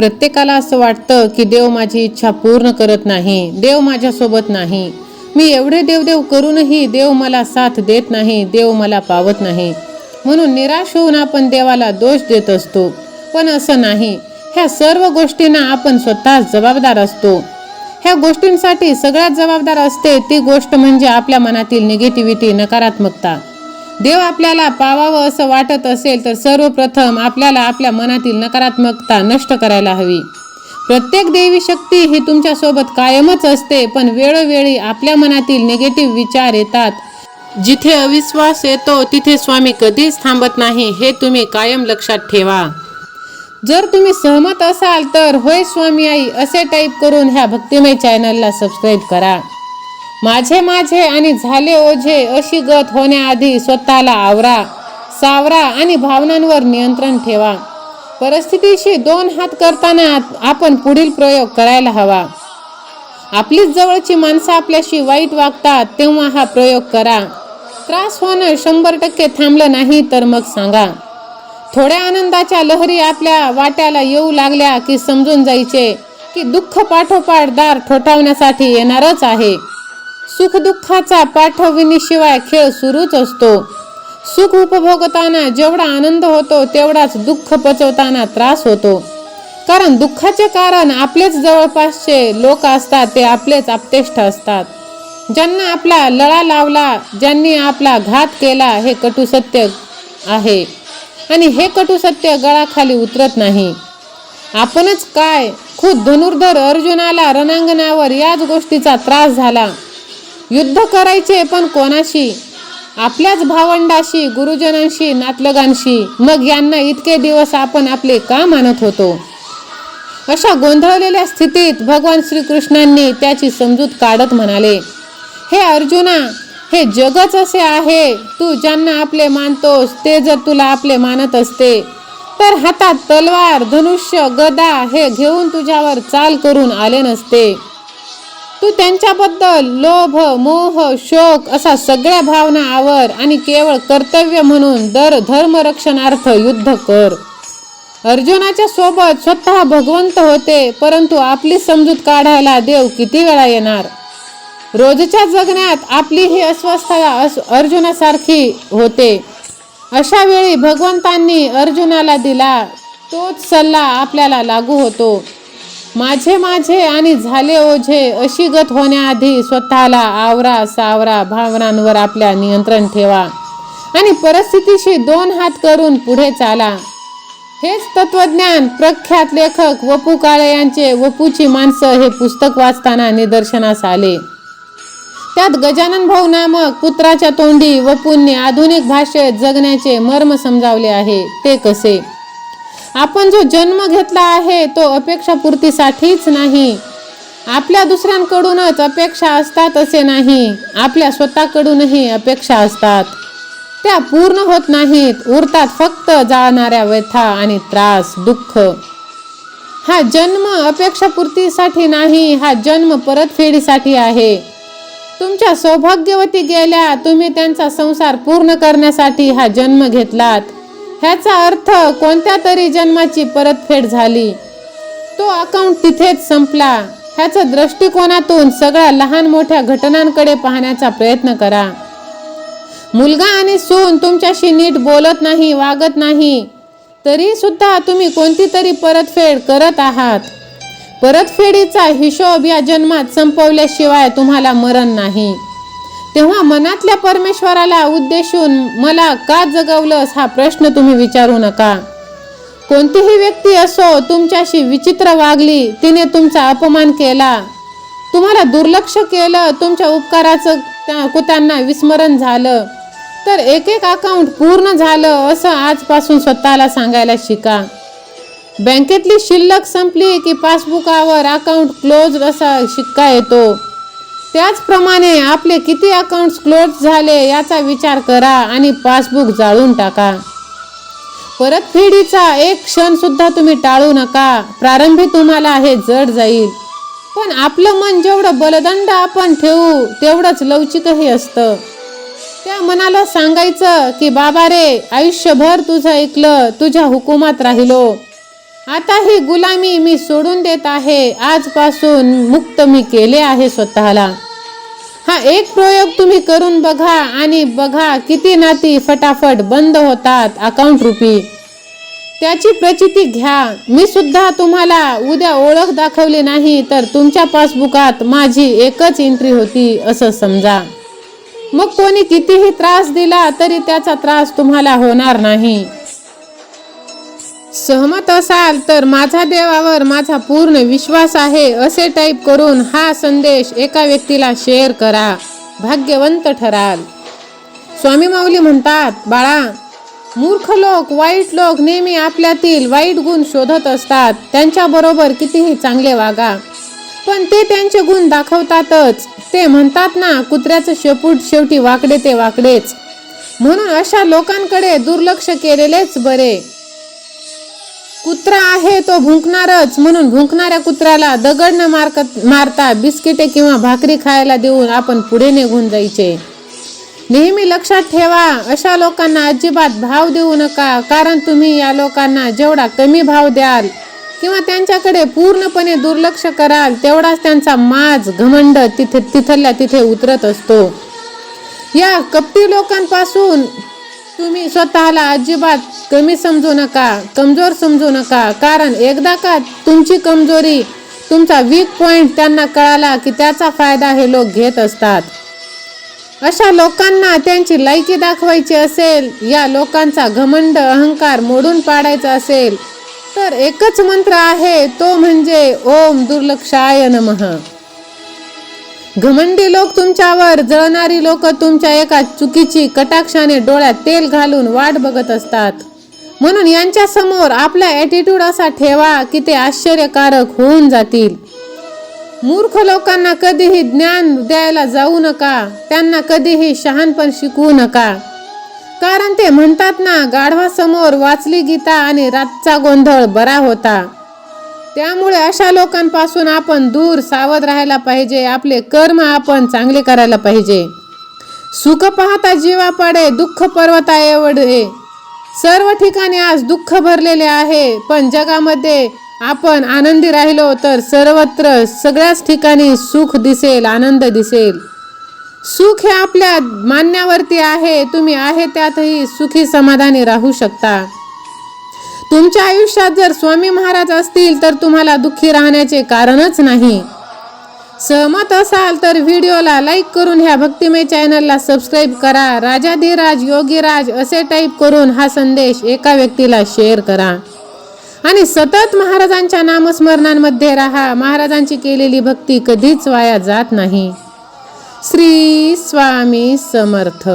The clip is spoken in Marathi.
प्रत्येकाला असं वाटतं की देव माझी इच्छा पूर्ण करत नाही देव माझ्यासोबत नाही. मी एवढे देवदेव करूनही देव मला साथ देत नाही देव मला पावत नाही. म्हणून निराश होऊन आपण देवाला दोष देत असतो. पण असं नाही. ह्या सर्व गोष्टींना आपण स्वतः जबाबदार असतो. ह्या गोष्टींसाठी सगळ्यात जबाबदार असते ती गोष्ट म्हणजे आपल्या मनातील निगेटिव्हिटी नकारात्मकता. देव आपल्याला पावावं असं वाटत असेल तर सर्वप्रथम आपल्याला आपल्या मनातील नकारात्मकता नष्ट करायला हवी. प्रत्येक देवी शक्ती ही तुमच्यासोबत कायमच असते पण वेळोवेळी आपल्या मनातील निगेटिव्ह विचार येतात. जिथे अविश्वास येतो तिथे स्वामी कधीच थांबत नाही हे तुम्ही कायम लक्षात ठेवा. जर तुम्ही सहमत असाल तर होय स्वामी आई असे टाईप करून ह्या भक्तिमय चॅनलला सबस्क्राईब करा. माझे माझे आणि झाले ओझे अशी गत होण्याआधी स्वतःला आवरा सावरा आणि भावनांवर नियंत्रण ठेवा. परिस्थितीशी दोन हात करताना आपण पुढील प्रयोग करायला हवा. आपलीच जवळची माणसं आपल्याशी वाईट वागतात तेव्हा हा प्रयोग करा. त्रास होणं शंभर टक्के थांबलं नाही तर मग सांगा. थोड्या आनंदाच्या लहरी आपल्या वाट्याला येऊ लागल्या की समजून जायचे की दुःख पाठोपाठ दार ठोठावण्यासाठी येणारच आहे. सुखदुःखाचा पाठविणीशिवाय खेळ सुरूच असतो. सुख उपभोगताना जेवढा आनंद होतो तेवढाच दुःख पचवताना त्रास होतो. कारण दुःखाचे कारण आपलेच जवळपासचे लोक असतात ते आपलेच आपतेष्ट असतात. ज्यांना आपला लळा लावला ज्यांनी आपला घात केला हे कटू सत्य आहे. आणि हे कटू सत्य गळाखाली उतरत नाही. आपणच काय? खुद धनुर्धर अर्जुनाला रणांगणावर याच गोष्टीचा त्रास झाला. युद्ध करायचे पण कोणाशी? आपल्याच भावंडाशी गुरुजनांशी नातलगांशी. मग यांना इतके दिवस आपण आपले का मानत होतो? अशा गोंधळलेल्या स्थितीत भगवान श्रीकृष्णांनी त्याची समजूत काढत म्हणाले हे अर्जुना हे जगच असे आहे. तू ज्यांना आपले मानतोस ते जर तुला आपले मानत असते तर हातात तलवार धनुष्य गदा हे घेऊन तुझ्यावर चाल करून आले नसते. तू त्यांच्याबद्दल लोभ मोह शोक असा सगळ्या भावना आवर आणि केवळ कर्तव्य म्हणून दर धर्मरक्षणार्थ युद्ध कर. अर्जुनाच्या सोबत स्वतः भगवंत होते परंतु आपली समजूत काढायला देव किती वेळा येणार? रोजच्या जगण्यात आपली ही अस्वस्थता अस अर्जुनासारखी होते. अशा वेळी भगवंतांनी अर्जुनाला दिला तोच सल्ला आपल्याला लागू होतो. माझे माझे आणि झाले ओझे अशी गत होण्याआधी स्वतःला आवरा सावरा भावनांवर आपल्या नियंत्रण ठेवा. आणि परिस्थितीशी दोन हात करून पुढे चाला. हेच तत्वज्ञान प्रख्यात लेखक वपू काळे यांचे वपूची माणसं हे पुस्तक वाचताना निदर्शनास आले. त्यात गजानन भाऊ नामक पुत्राच्या तोंडी वपूंनी आधुनिक भाषेत जगण्याचे मर्म समजावले आहे. ते कसे? आपण जो जन्म घेतला आहे तो अपेक्षापूर्तीसाठीच नाही. आपल्या दुसऱ्यांकडूनच अपेक्षा असतात असे नाही. आपल्या स्वतःकडूनही अपेक्षा असतात. त्या पूर्ण होत नाहीत उरतात फक्त जाणाऱ्या व्यथा आणि त्रास दुःख. हा जन्म अपेक्षापूर्तीसाठी नाही हा जन्म परतफेडीसाठी आहे. तुमच्या सौभाग्यवती गेल्या तुम्ही त्यांचा संसार पूर्ण करण्यासाठी हा जन्म घेतलात. ह्याचा अर्थ कोणत्या तरी जन्माची परतफेड झाली. तो अकाउंट तिथेच संपला. ह्याच्या दृष्टिकोनातून सगळ्या लहान मोठ्या घटनांकडे पाहण्याचा प्रयत्न करा. मुलगा आणि सून तुमच्याशी नीट बोलत नाही वागत नाही. तरी सुद्धा तुम्ही कोणती तरी परतफेड करत आहात. परतफेडीचा हिशोब या जन्मात संपवल्याशिवाय तुम्हाला मरण नाही. तेव्हा मनातल्या परमेश्वराला उद्देशून मला का जगवलंस हा प्रश्न तुम्ही विचारू नका. कोणतीही व्यक्ती असो तुमच्याशी विचित्र वागली तिने तुमचा अपमान केला. तुम्हाला दुर्लक्ष केलं तुमच्या उपकाराचं त्या कुत्यांना विस्मरण झालं. तर एक एक अकाउंट पूर्ण झालं असं आजपासून स्वतःला सांगायला शिका. बँकेतली शिल्लक संपली की पासबुकावर अकाउंट क्लोज असा शिक्का येतो. त्याचप्रमाणे आपले किती अकाउंट्स क्लोज झाले याचा विचार करा आणि पासबुक जाळून टाका. परतफेडीचा एक क्षण सुद्धा तुम्ही टाळू नका. प्रारंभी तुम्हाला हे जड जाईल. पण आपलं मन जेवढं बलदंड आपण ठेवू तेवढंच लवचिकही असतं. त्या मनाला सांगायचं की बाबा रे आयुष्यभर तुझं ऐकलं तुझ्या हुकुमात राहिलो. आता ही गुलामी मी सोडून देत आहे. आजपासून मुक्त मी केले आहे स्वतःला. हा एक प्रयोग तुम्ही करून बघा आणि बघा किती नाती फटाफट बंद होतात अकाउंट रुपी. त्याची प्रचिती घ्या. मी सुद्धा तुम्हाला उद्या ओळख दाखवली नाही तर तुमच्या पासबुकात माझी एकच एंट्री होती असं समजा. मग कोणी कितीही त्रास दिला तरी त्याचा त्रास तुम्हाला होणार नाही. सहमत असाल तर माझा देवावर माझा पूर्ण विश्वास आहे असे टाईप करून हा संदेश एका व्यक्तीला शेअर करा. भाग्यवंत ठराल. स्वामी माऊली म्हणतात बाळा मूर्ख लोक वाईट लोक नेहमी आपल्यातील वाईट गुण शोधत असतात. त्यांच्याबरोबर कितीही चांगले वागा. पण ते त्यांचे गुण दाखवतातच. ते म्हणतात ना कुत्र्याचं शेपूट शेवटी वाकडे ते वाकडेच. म्हणून अशा लोकांकडे दुर्लक्ष केलेलेच बरे. कुत्रा आहे तो भुंकणारच. म्हणून भुंकणाऱ्या कुत्र्याला दगड न मारकत मारता बिस्किटे किंवा भाकरी खायला देऊन आपण पुढे निघून जायचे. नेहमी लक्षात ठेवा अशा लोकांना अजिबात भाव देऊ नका कारण तुम्ही या लोकांना जेवढा कमी भाव द्याल किंवा त्यांच्याकडे पूर्णपणे दुर्लक्ष कराल तेवढाच त्यांचा माज घमंड तिथे तिथल्या तिथे उतरत असतो. या कपटी लोकांपासून तुम्ही स्वतःला अजिबात कमी समजू नका कमजोर समजू नका. कारण एकदा का तुमची कमजोरी तुमचा वीक पॉइंट त्यांना कळाला की त्याचा फायदा हे लोक घेत असतात. अशा लोकांना त्यांची लायकी दाखवायची असेल या लोकांचा घमंड अहंकार मोडून पाडायचा असेल तर एकच मंत्र आहे तो म्हणजे ओम दुर्लक्षाय नमः. घमंडी लोक तुमच्यावर जळणारी लोक तुमच्या एका चुकीची कटाक्षाने डोळ्यात तेल घालून वाट बघत असतात. म्हणून यांच्या समोर आपला ॲटिट्यूड असा ठेवा की ते आश्चर्यकारक होऊन जातील. मूर्ख लोकांना कधीही ज्ञान द्यायला जाऊ नका त्यांना कधीही शहाणपण शिकवू नका. कारण ते म्हणतात ना गाढवासमोर वाचली गीता आणि रातचा गोंधळ बरा होता. त्यामुळे अशा लोकांपासून आपण दूर सावध राहायला पाहिजे. आपले कर्म आपण चांगले करायला पाहिजे. सुख पाहता जीवा पडे दुःख पर्वता एवढे. सर्व ठिकाणी आज दुःख भरलेले आहे पण जगामध्ये आपण आनंदी राहिलो तर सर्वत्र सगळ्याच ठिकाणी सुख दिसेल आनंद दिसेल. सुख हे आपल्या मान्यावरती आहे तुम्ही आहे त्यातही सुखी समाधानी राहू शकता. तुमच्या आयुष्यात जर स्वामी महाराज असतील तर तुम्हाला दुःखी राहण्याचे कारणच नाही. सहमत असाल तर व्हिडिओला लाईक करून ह्या भक्तिमय चॅनलला सबस्क्राईब करा. राजाधिराज योगीराज असे टाईप करून हा संदेश एका व्यक्तीला शेअर करा. आणि सतत महाराजांच्या नामस्मरणांमध्ये राहा. महाराजांची केलेली भक्ती कधीच वाया जात नाही. श्री स्वामी समर्थ.